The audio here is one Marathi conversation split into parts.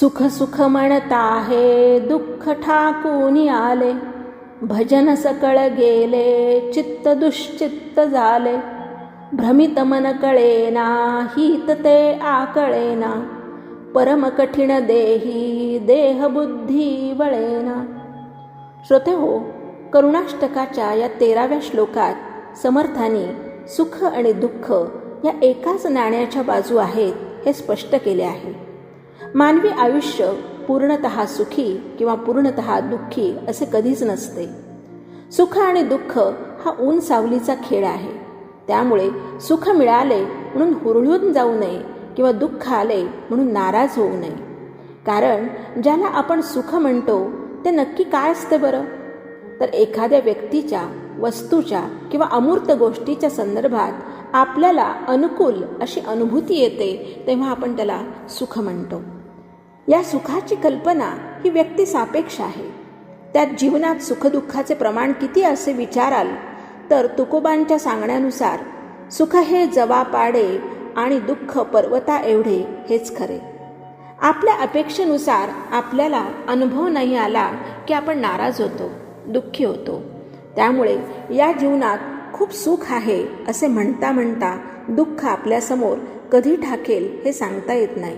सुख सुख म्हणता हे दुःख ठाकून आले. भजन सकळ गेले चित्त दुश्चित्त झाले भ्रमित मन कळेना हित ते आकळेना. परम कठीण देही देह बुद्धी वळेना. श्रोते हो करुणाष्टकाच्या या तेराव्या श्लोकात समर्थानी सुख आणि दुःख या एकाच नाण्याच्या बाजू आहेत हे स्पष्ट केले आहे. मानवी आयुष्य पूर्णत सुखी किंवा पूर्णत दुःखी असे कधीच नसते. सुख आणि दुःख हा ऊन सावलीचा खेळ आहे. त्यामुळे सुख मिळाले म्हणून हुरळून जाऊ नये किंवा दुःख आले म्हणून नाराज होऊ नये. कारण ज्याला आपण सुख म्हणतो ते नक्की काय असते बरं? तर एखाद्या व्यक्तीच्या वस्तूच्या किंवा अमूर्त गोष्टीच्या संदर्भात आपल्याला अनुकूल अशी अनुभूती येते तेव्हा आपण त्याला सुख म्हणतो. या सुखाची कल्पना ही व्यक्ती सापेक्ष आहे. त्यात जीवनात सुखदुःखाचे प्रमाण किती असे विचाराल तर तुकोबांच्या सांगण्यानुसार सुख हे जवा पाडे आणि दुःख पर्वता एवढे हेच खरे. आपल्या अपेक्षेनुसार आपल्याला अनुभव नाही आला की आपण नाराज होतो दुःखी होतो. त्यामुळे या जीवनात खूप सुख आहे असे म्हणता म्हणता दुःख आपल्यासमोर कधी ठाकेल हे सांगता येत नाही.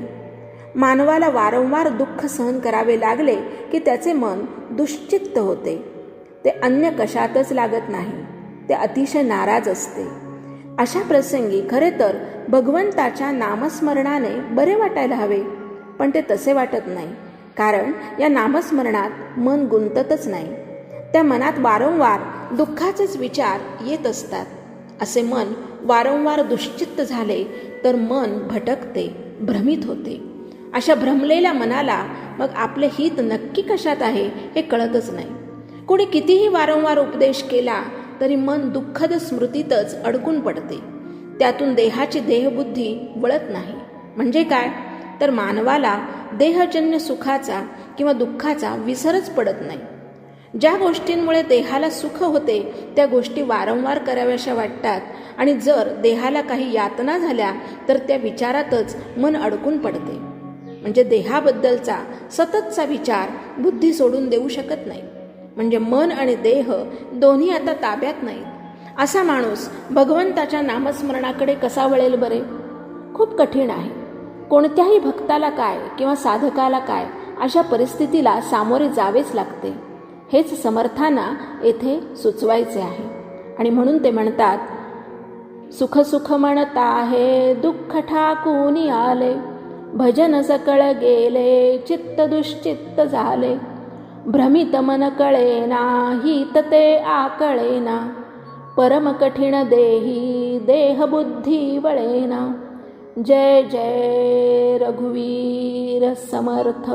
मानवाला वारंवार दुःख सहन करावे लागले की त्याचे मन दुश्चित्त होते. ते अन्य कशातच लागत नाही. ते अतिशय नाराज असते. अशा प्रसंगी खरे तर भगवंताच्या नामस्मरणाने बरे वाटायला हवे पण ते तसे वाटत नाही. कारण या नामस्मरणात मन गुंततच नाही. त्या मनात वारंवार दुःखाचेच विचार येत असतात. असे मन वारंवार दुश्चित्त झाले तर मन भटकते भ्रमित होते. अशा भ्रमलेल्या मनाला मग आपले हित नक्की कशात आहे हे कळतच नाही. कोणी कितीही वारंवार उपदेश केला तरी मन दुःखद स्मृतीतच अडकून पडते. त्यातून देहाची देहबुद्धी वळत नाही. म्हणजे काय? तर मानवाला देहजन्य सुखाचा किंवा दुःखाचा विसरच पडत नाही. ज्या गोष्टींमुळे देहाला सुख होते त्या गोष्टी वारंवार कराव्याशा वाटतात आणि जर देहाला काही यातना झाल्या तर त्या विचारातच मन अडकून पडते. म्हणजे देहाबद्दलचा सततचा विचार बुद्धी सोडून देऊ शकत नाही. म्हणजे मन आणि देह दोन्ही आता ताब्यात नाहीत. असा माणूस भगवंताच्या नामस्मरणाकडे कसा वळेल बरे? खूप कठीण आहे. कोणत्याही भक्ताला काय किंवा साधकाला काय अशा परिस्थितीला सामोरे जावेच लागते. हेच समर्थांना येथे सुचवायचे आहे. आणि म्हणून ते म्हणतात सुख सुख म्हणता आहे दुःख ठाकून आले. भजन सकळ गेले चित्त दुश्चित्त झाले. भ्रमित मन कळेना हित ते आकळेना. परम कठीण देही देह बुद्धी वळेना. जय जय रघुवीर समर्थ.